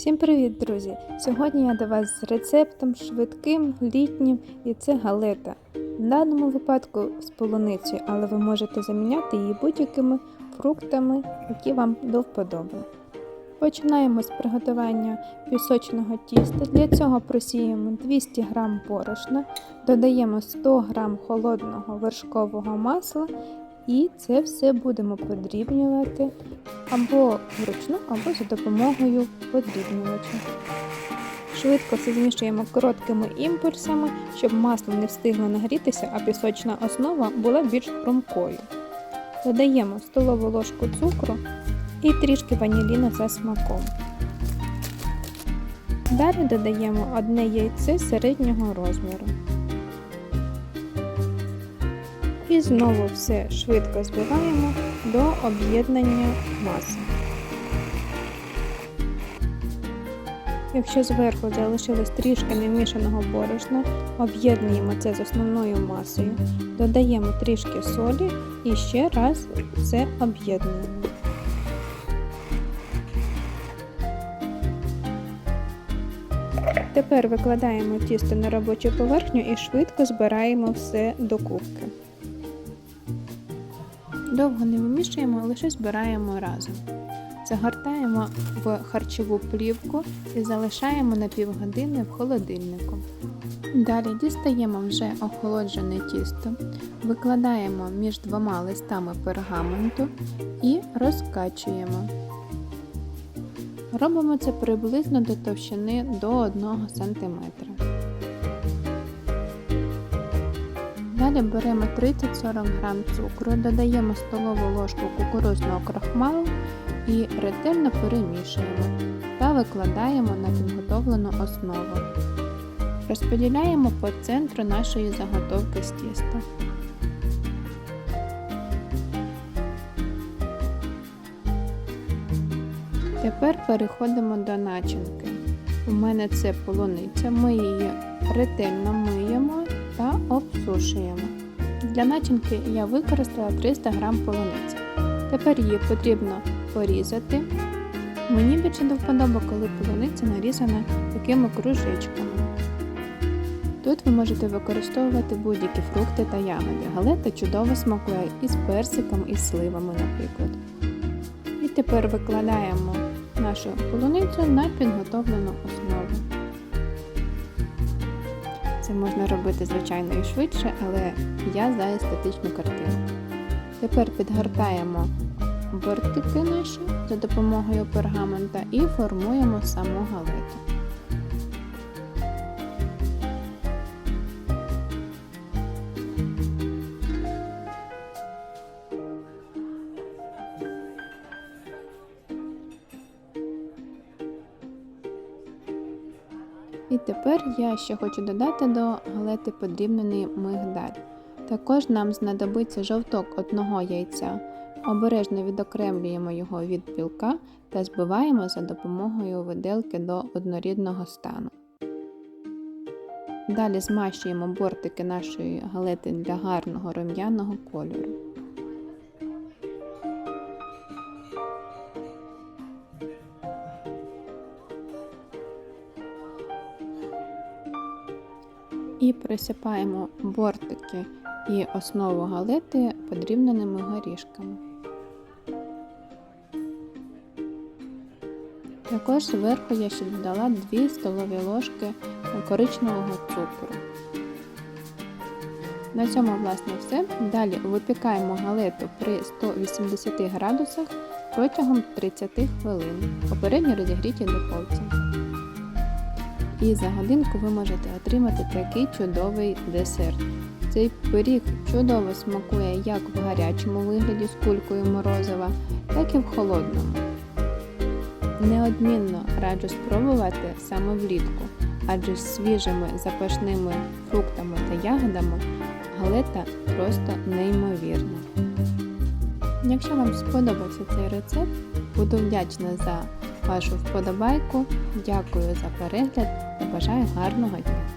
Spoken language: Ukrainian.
Всім привіт, друзі! Сьогодні я до вас з рецептом швидким, літнім і це галета. В даному випадку з полуницею, але ви можете заміняти її будь-якими фруктами, які вам до вподоби. Починаємо з приготування пісочного тіста. Для цього просіємо 200 г борошна, додаємо 100 г холодного вершкового масла і це все будемо подрібнювати або вручну, або за допомогою подрібнювача. Швидко це змішуємо короткими імпульсами, щоб масло не встигло нагрітися, а пісочна основа була більш хрумкою. Додаємо столову ложку цукру і трішки ваніліну за смаком. Далі додаємо одне яйце середнього розміру. І знову все швидко збиваємо до об'єднання маси. Якщо зверху залишилось трішки немішаного борошна, об'єднуємо це з основною масою, додаємо трішки солі і ще раз все об'єднуємо. Тепер викладаємо тісто на робочу поверхню і швидко збираємо все до кубки. Довго не вимішуємо, лише збираємо разом. Загортаємо в харчову плівку і залишаємо на півгодини в холодильнику. Далі дістаємо вже охолоджене тісто, викладаємо між двома листами пергаменту і розкачуємо. Робимо це приблизно до товщини до 1 см. Далі беремо 30-40 г цукру, додаємо столову ложку кукурузного крахмалу і ретельно перемішуємо та викладаємо на підготовлену основу. Розподіляємо по центру нашої заготовки з тіста. Тепер переходимо до начинки. У мене це полуниця, ми її ретельно миємо та обсушуємо. Для начинки я використала 300 г полуниці. Тепер її потрібно порізати. Мені більше до вподоби, коли полуниця нарізана такими кружечками. Тут ви можете використовувати будь-які фрукти та ягоди. Галета чудово смакує із персиком і сливами, наприклад. І тепер викладаємо нашу полуницю на підготовлену основу. Це можна робити, звичайно, і швидше, але я за естетичну картину. Тепер підгортаємо бортики наші за допомогою пергамента і формуємо саму галету. І тепер я ще хочу додати до галети подрібнений мигдаль. Також нам знадобиться жовток одного яйця. Обережно відокремлюємо його від білка та збиваємо за допомогою виделки до однорідного стану. Далі змащуємо бортики нашої галети для гарного рум'яного кольору. І присипаємо бортики і основу галети подрібненими горішками. Також зверху я ще додала 2 столові ложки коричневого цукру. На цьому, власне, все. Далі випікаємо галету при 180 градусах протягом 30 хвилин, попередньо розігрітій духовці. І за годинку ви можете отримати такий чудовий десерт. Цей пиріг чудово смакує як в гарячому вигляді з кулькою морозива, так і в холодному. Неодмінно раджу спробувати саме влітку, адже з свіжими запашними фруктами та ягодами галета просто неймовірна. Якщо вам сподобався цей рецепт, буду вдячна за вашу вподобайку. Дякую за перегляд та бажаю гарного дня!